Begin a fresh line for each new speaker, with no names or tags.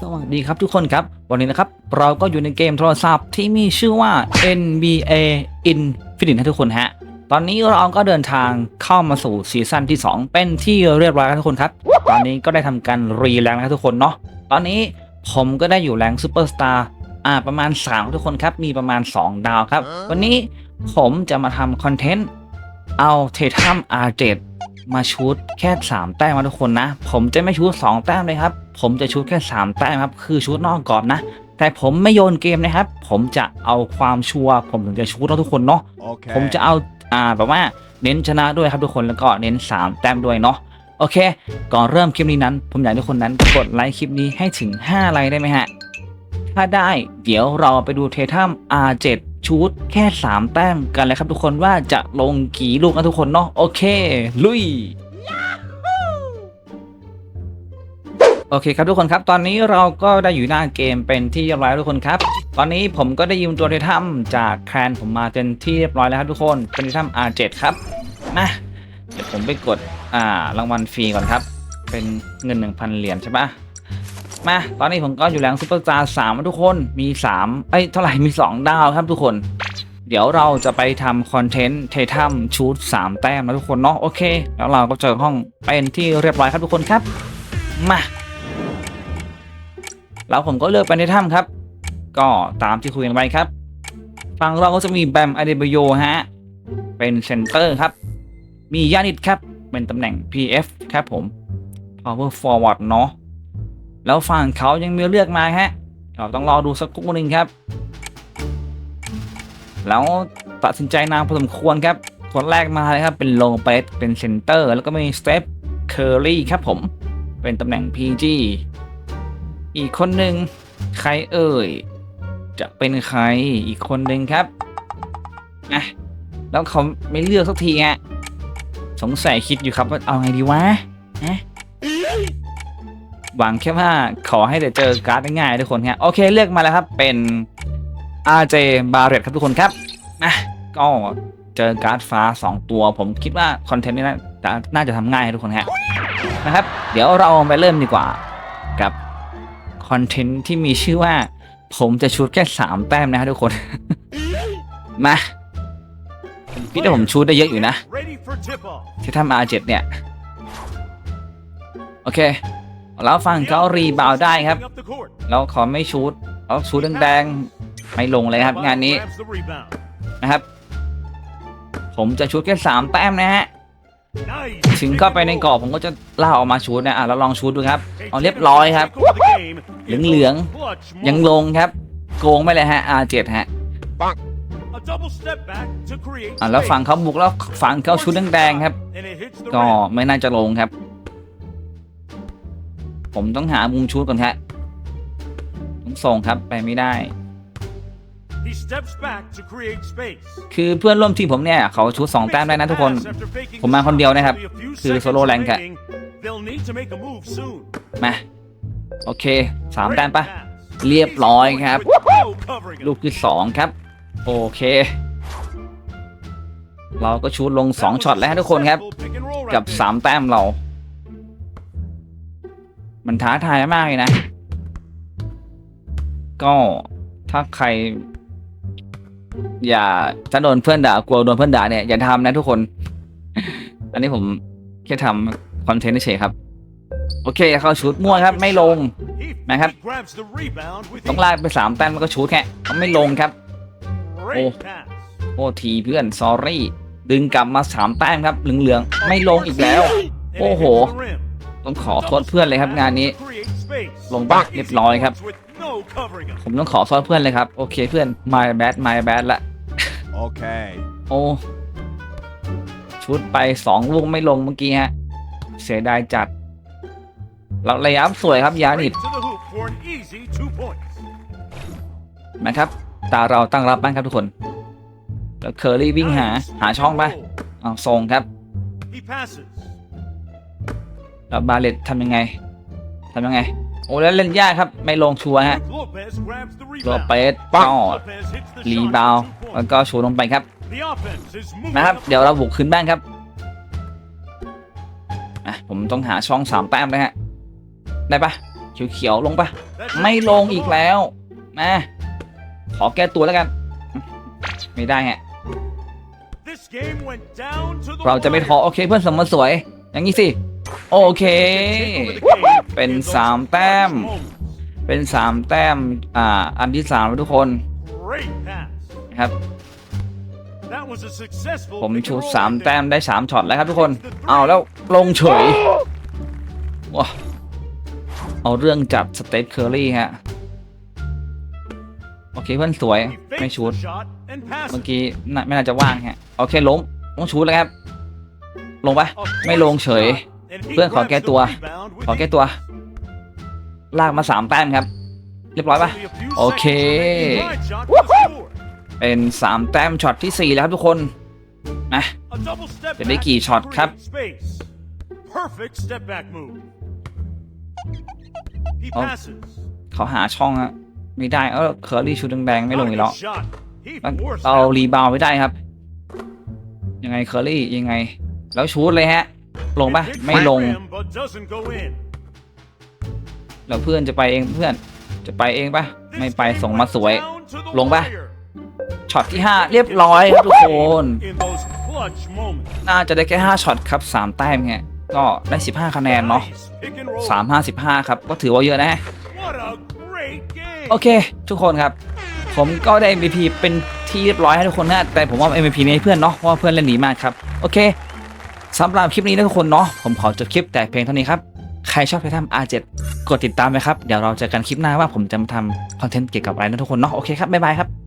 สวัสดีครับทุกคนครับ วันนี้นะครับ เราก็อยู่ในเกมโทรศัพท์ที่มีชื่อว่า NBA Infinite นะทุกคนฮะ ตอนนี้เราก็เดินทางเข้ามาสู่ซีซั่นที่ 2 เป็นที่เรียบร้อยแล้วทุกคนครับ ตอนนี้ก็ได้ทำการรีแรงแล้วทุกคนเนาะ ตอนนี้ผมก็ได้อยู่แรงซูเปอร์สตาร์อ่าประมาณ3ทุกคนครับ มีประมาณ 2 ดาวครับ วันนี้ผมจะมาทำคอนเทนต์เอาเททัม R7 มาชูดแค่ 3 แต้มมาทุกคนนะ ผมจะไม่ชูด2 แต้มเลยครับ ผมจะชูดแค่ 3 แต้มครับ คือชูดนอกกรอบนะ แต่ผมไม่โยนเกมนะครับ ผมจะเอาความชัวร์ผมถึงจะชูดนะทุกคนเนาะ
Okay.
ผมจะเอาอ่าแบบว่าเน้นชนะด้วยครับทุกคนแล้วก็เน้น 3 แต้มด้วยเนาะโอเค ก่อนเริ่มคลิปนี้นั้น ผมอยากให้ทุกคนนั้นกดไลค์คลิปนี้ให้ถึง 5 ไลค์ได้ไหมฮะ ถ้าได้ เดี๋ยวเราไปดูเททัม R7 ชูดแค่ 3 แต้มกันเลยครับทุกคนว่าจะลงกี่ลูกนะทุกคนเนาะโอเค ลุยโอเคครับทุกคนครับตอนนี้เราก็ได้อยู่หน้าเกมเป็นที่เรียบร้อยทุกคนครับ ตอนนี้ผมก็ได้ยืมตัวเททัมจากแคลนผมมาเป็นที่เรียบร้อยแล้วครับทุกคนเป็นเททัม R7 ครับมาเดี๋ยวผมไปกดอ่ารางวัลฟรีก่อนครับ เป็นเงิน 1,000 เหรียญใช่ปะ มา ตอนนี้ผมก็อยู่แรงซูเปอร์สตาร์สามทุกคนมี3เอ้ยเท่าไหร่มี 2 ดาวครับทุกคน เดี๋ยวเราจะไปทำคอนเทนต์เททัมชูด3แต้มนะทุกคนเนาะโอเค แล้วเราก็เจอห้องเป็นที่เรียบร้อยครับทุกคนครับ มาแล้วผมก็เลือกเป็นในถ้ำครับ ก็ตามที่คุยกันไว้ครับ ฝั่งเราก็จะมีแบมอเดเบโยฮะ เป็นเซนเตอร์ครับ มียานิดครับ เป็นตำแหน่ง PF ครับผม Power Forward เนาะ แล้วฝั่งเขายังมีเลือกมาฮะเราต้องรอดูสักครู่หนึ่งครับ แล้วตัดสินใจนานพอสมควรครับคนแรกมาเลยครับเป็นโลเปสเป็นเซนเตอร์ แล้วก็มีสเตปเคอร์รี่ครับผม เป็นตำแหน่ง PG อีกคนหนึ่งใครเอ่ย จะเป็นใครอีกคนหนึ่งครับอะแล้วเขาไม่เลือกสักทีอะสงสัยคิดอยู่ครับว่าเอาไงดีวะฮะ หวังแค่ว่าขอให้เดี๋ยวเจอการ์ดง่ายๆทุกคนฮะโอเคเลือกมาแล้วครับเป็น RJ b a r r e t ครับทุกคนครับอะก็เจอการ์ดฟ้า 2 ตัว ผมคิดว่าคอนเทนต์นี้น่าน่าจะทำง่ายให้ทุกคนฮะนะครับ เดี๋ยวเราไปเริ่มดีกว่ากับคอนเทนต์ที่มีชื่อว่า ผมจะชูดแค่สามแต้มนะครับทุกคน มาพี่แต่ผมชูดได้เยอะอยู่นะ
Ready for tip-off.
ที่ทำ R7 เนี่ย โอเค แล้วฝั่งเขารีบาวได้ครับ
Up the court.
แล้วขอไม่ชูดแล้วชูดแดงๆไม่ลงเลยครับงานนี้
Grabs the rebound.
นะครับ ผมจะชูดแค่สามแต้มนะฮะ
Nice.
ถึงเข้าไปในกรอบผมก็จะล่าออกมาชูดนะอะแล้วลองชูดดูครับเอาเรียบร้อยครับ เหลืองๆยังลงครับ โกงไปเลยฮะ R7 ฮะ
A double step back to create
อะแล้วฝั่ง
space.
เขาบุกแล้วฝั่งเขาชุดแดงๆครับ
And it hits the
ก็
rim.
ไม่น่าจะลงครับ ผมต้องหามุมชุดก่อนครับต้องส่งครับไปไม่ได้
He steps back to create space.
คือเพื่อนร่วมทีมผมเนี่ย เขาชุดสองแต้มได้นะทุกคน ผมมาคนเดียวนะครับ คือโซโล่แรงค์อะ
They'll need to make a move soon.
มา โอเคสามแต้มปะเรียบร้อยครับ
With no covering him.
ลูกที่สองครับ โอเค เราก็ชุดลงสองช็อตแล้วฮะทุกคนครับ
Successful pick and roll
กับ
right
สามแต้มเรา มันท้าทายมากเลยนะ ก็ถ้าใคร อย่าถ้าโดนเพื่อนด่ากลัวโดนเพื่อนด่าเนี่ยอย่าทำนะทุกคน อันนี้ผมแค่ทำคอนเทนต์เฉยครับ โอเคเข้าชุดมั่วครับไม่ลงนะครับต้องลากไปสามแต้มแล้วก็ชุดแค่ไม่ลงครับ
great pass.
โอ้ทีเพื่อนซอรี่ดึงกลับมาสามแต้มครับเหลืองๆไม่ลงอีกแล้ว โอ้โห ต้องขอโทษเพื่อนเลยครับงานนี้
Create space.
ลงบักเรียบร้อยครับ
With no covering him.
ผมต้องขอโทษเพื่อนเลยครับ โอเคเพื่อน my bad my bad ละ
Okay.
โอ้ชุดไปสองลูกไม่ลงเมื่อกี้ฮะ เสียดายจัด เราระยะสวยครับยานิด
Straight to the hoop for an easy two points.
นะครับ ตาเราตั้งรับบ้างครับทุกคน แล้วเคอรี่วิ่งหาหาช่องไปเอาทรงครับ
He passes.
แล้วบาเลตทำยังไงทำยังไง โอ้แล้วเล่นยากครับ ไม่ลงชัวร์ฮะ
Brook Lopez grabs the
โล
rebound.
เปสก็
Lopez hits the
รี
shot
บาว
for two
แล้ว
points.
ก็ชูลงไปครับ
The offense is moving
นะครับ
up
เดี๋ยวเราบุกขึ้นบ้างครับอะผมต้องหาช่องสามแต้มนะฮะ ได้ปะเขียวๆลงปะ
That's
ไม่
it.
ลงอีกแล้วมาขอแก้ตัวแล้วกัน ไม่ได้ฮะ
This game went down to the
เราจะไม่ท้อ
wire.
โอเคเพื่อนสมมาสวย อย่างนี้สิ โอเค
Take over the game
เป็น
in those
สามแต้ม
clutch moments.
เป็นสามแต้ม อ่า อันที่สามแล้วทุกคน
Great pass.
นะครับ
That was a successful
ผม
pick and
ชู
roll
สาม
attempt.
แต้มได้สามช็อตแล้วครับทุกคน เอาแล้วลงเฉยว้าเอาเรื่องจัดสเตปเคอรี่ฮะ โอเคเพื่อนสวย
He
ไม่
fakes
ชูด
the shot and passes.
เมื่อกี้น่าไม่น่าจะว่างฮะ โอเคล้มต้องชูดแล้วครับ ลงปะ
A
ไม่ลงเฉย
shot, and he
เพื่อนขอ
grabs
แก้
the
ตัว
rebound with
ขอ
the
แก้ตัว ลากมาสามแต้มครับ เรียบร้อยปะ
Only a few
โอเค
seconds remaining. Right shot for the score.
เป็นสามแต้มช็อตที่สี่แล้วครับทุกคนนะ
A double step
จะได้
back
กี่
to
ช็อตครับ
create space. Perfect step back move. He
Oh.
passes.
เขาหาช่องอะไม่ได้ เออเคอรี่ชุดแดงๆไม่ลงอีกแล้ว
Not a good shot. He
ต้อง
forced
เอา
that.
รีบาวด์ไม่ได้ครับ ยังไงเคอรี่ยังไง แล้วชูดเลยฮะ ลงปะ
It hits
ไม่ลง
the rim, but doesn't go in.
แล้วเพื่อนจะไปเองเพื่อน จะไปเองปะ
This
ไม่ไป
game
ส่งมา
went
สวย
down to the
ลงปะ
wire.
ช็อตที่ 5 เรียบร้อยครับทุกคน
In those clutch moments.
น่าจะได้แค่ 5ช็อตครับ 3 แต้มเนี่ยก็ได้ 15 คะแนนเนาะ
Nice pick and roll.
3 5 15 ครับ ก็ถือว่าเยอะนะ
What a great game.
โอเค ทุกคนครับ ผมก็ได้ MVP เป็นที่เรียบร้อยให้ทุกคนนะ แต่ผมว่า MVP นี้ให้เพื่อนเนาะ เพราะว่าเพื่อนเล่นดีมากครับ โอเค สำหรับคลิปนี้นะทุกคนเนาะผมขอจบคลิปแต่เพียงเท่านี้ครับ ใครชอบไปทำ R7 กดติดตามไหมครับ เดี๋ยวเราเจอกันคลิปหน้าว่าผมจะมาทำคอนเทนต์เกี่ยวกับอะไรนะทุกคนเนาะโอเคครับบ๊ายบายครับ